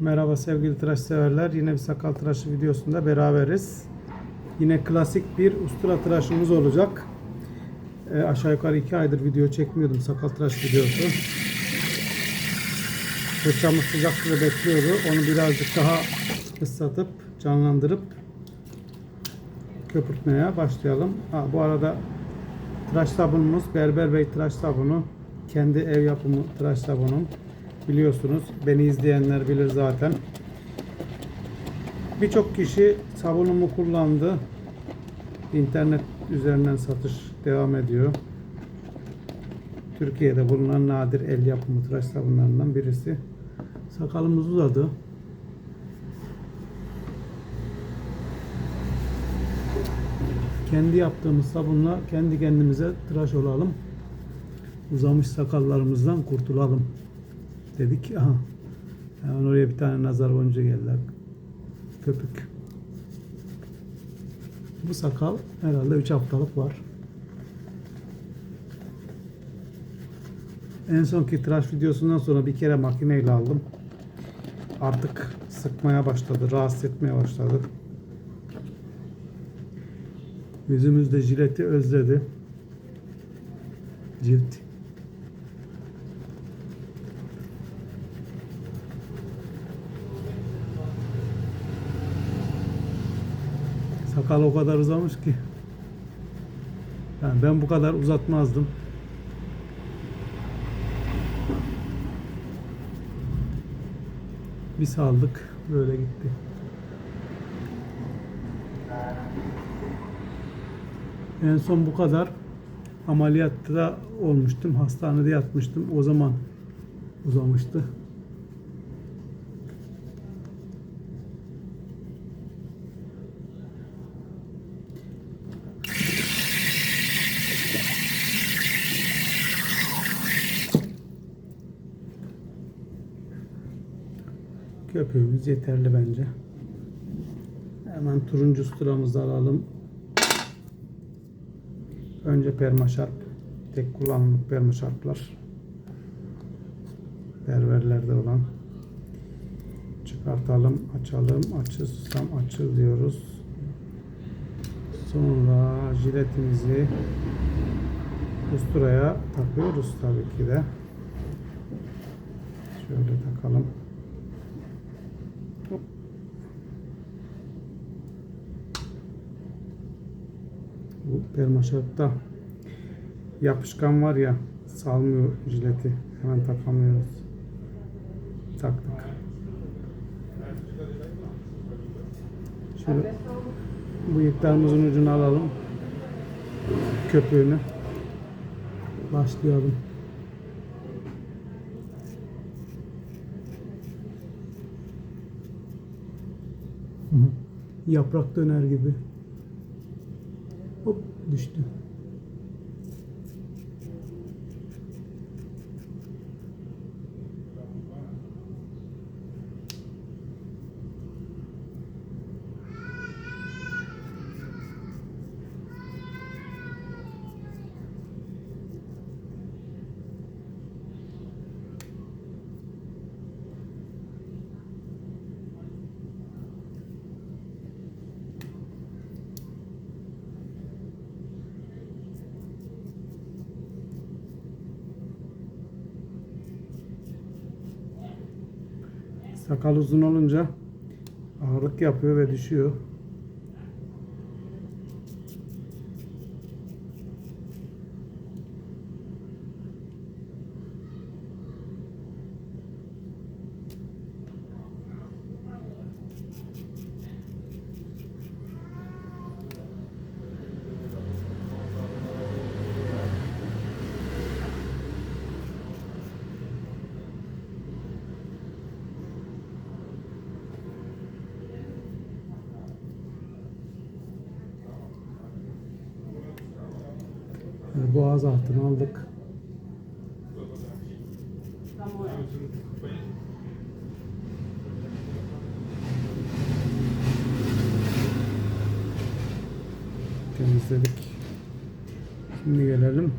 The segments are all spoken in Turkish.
Merhaba sevgili tıraş severler. Yine bir sakal tıraşı videosunda beraberiz. Yine klasik bir ustura tıraşımız olacak. Ee, aşağı yukarı iki aydır video çekmiyordum sakal tıraş videosu. Fırçamız sıcak suda bekliyordu. Onu birazcık daha ıslatıp canlandırıp köpürtmeye başlayalım. Ha, bu arada tıraş sabunumuz Berber Bey tıraş sabunu. Kendi ev yapımı tıraş sabunum. Biliyorsunuz beni izleyenler bilir zaten. Birçok kişi sabunumu kullandı. İnternet üzerinden satış devam ediyor. Türkiye'de bulunan nadir el yapımı tıraş sabunlarından birisi. Sakalımız uzadı. Kendi yaptığımız sabunla kendi kendimize tıraş olalım. Uzamış sakallarımızdan kurtulalım dedik. Aha. Hemen oraya bir tane nazar boncuğu geldi. Köpük. Bu sakal herhalde 3 haftalık var. En sonki tıraş videosundan sonra bir kere makineyle aldım. Artık sıkmaya başladı, rahatsız etmeye başladı. Yüzümüzde jileti özledi. Cilt. Sakal o kadar uzamış ki. Yani ben bu kadar uzatmazdım. Bir saldık böyle gitti. En son bu kadar ameliyatta olmuştum. Hastanede yatmıştım. O zaman uzamıştı. Köpüğümüz yeterli bence. Hemen turuncu sıramızı alalım. Önce permaşarp. Tek kullanımlık permaşarplar. Berberlerde olan. Çıkartalım, açalım. Açıl susam açıl diyoruz. Sonra jiletimizi usturaya takıyoruz tabii ki de. Şöyle takalım. Hop. Bu permaşarpta yapışkan var ya salmıyor jileti. Hemen takamıyoruz. Taktık. Şöyle bıyıklarımızın ucunu alalım. Köpüğünü. Başlayalım. Yaprak döner gibi. Hop düştü. Sakal uzun olunca ağırlık yapıyor ve düşüyor. Yani boğaz altına aldık. Temizledik. Şimdi gelelim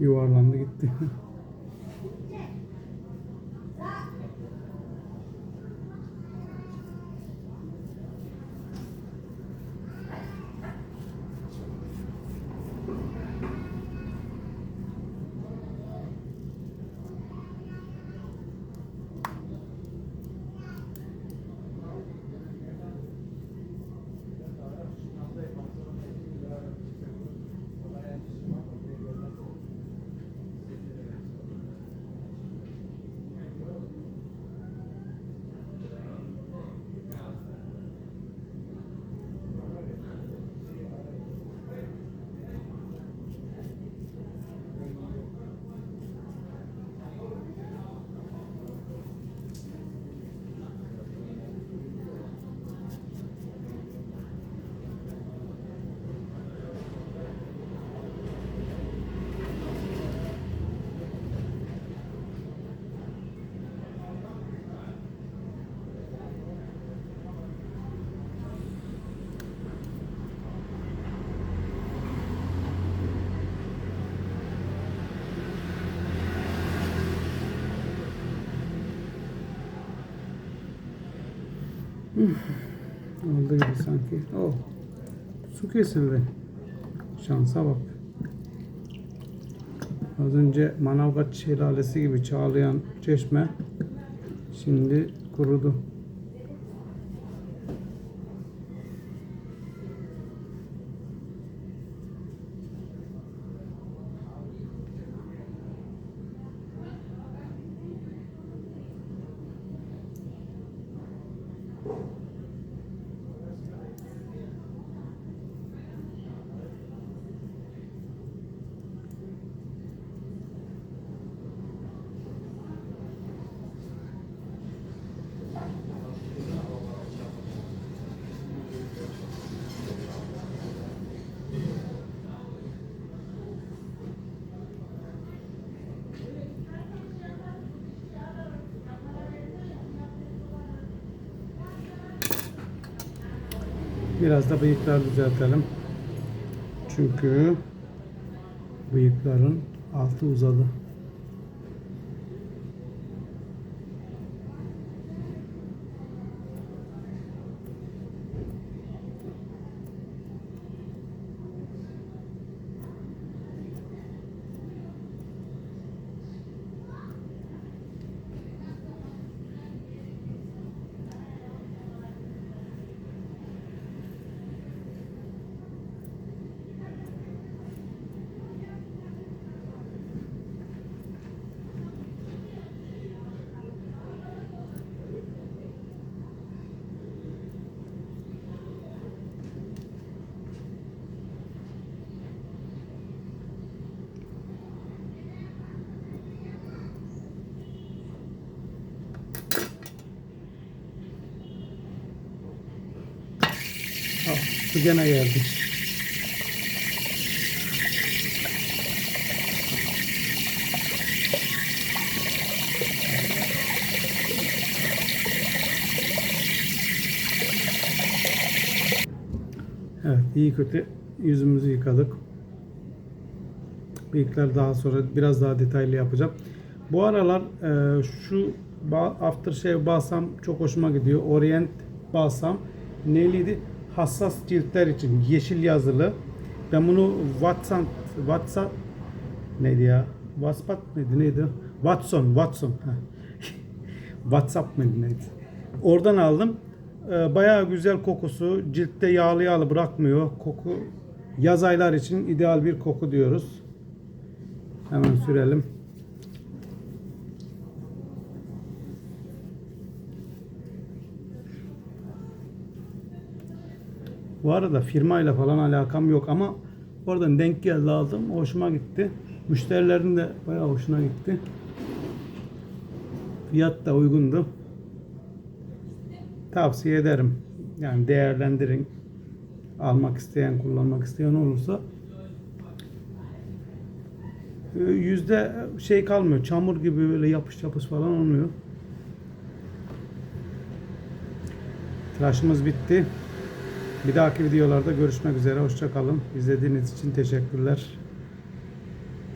Yuvarlandı gitti. Oldu gibi sanki. Oh. Su kesildi. Şansa bak. Az önce Manavgat şelalesi gibi çağlayan çeşme şimdi kurudu. Biraz da bıyıklar düzeltelim. Çünkü bıyıkların altı uzadı. Ah, su gene geldi. Evet, iyi kötü yüzümüzü yıkadık. Bıyıkları daha sonra biraz daha detaylı yapacağım. Bu aralar e, şu aftershave balsam çok hoşuma gidiyor. Orient balsam neyliydi? Hassas ciltler için yeşil yazılı. Ben bunu Watson WhatsApp neydi ya? WhatsApp mıydı neydi? Watson, Watson. WhatsApp mıydı neydi? Oradan aldım. Ee, bayağı güzel kokusu. Ciltte yağlı yağlı bırakmıyor. Koku yaz aylar için ideal bir koku diyoruz. Hemen sürelim. Bu arada firmayla falan alakam yok ama oradan denk geldi aldım. Hoşuma gitti. Müşterilerin de bayağı hoşuna gitti. Fiyat da uygundu. Tavsiye ederim. Yani değerlendirin. Almak isteyen, kullanmak isteyen olursa Ee, yüzde şey kalmıyor. Çamur gibi böyle yapış yapış falan olmuyor. Tıraşımız bitti. Bir dahaki videolarda görüşmek üzere. Hoşça kalın. İzlediğiniz için teşekkürler.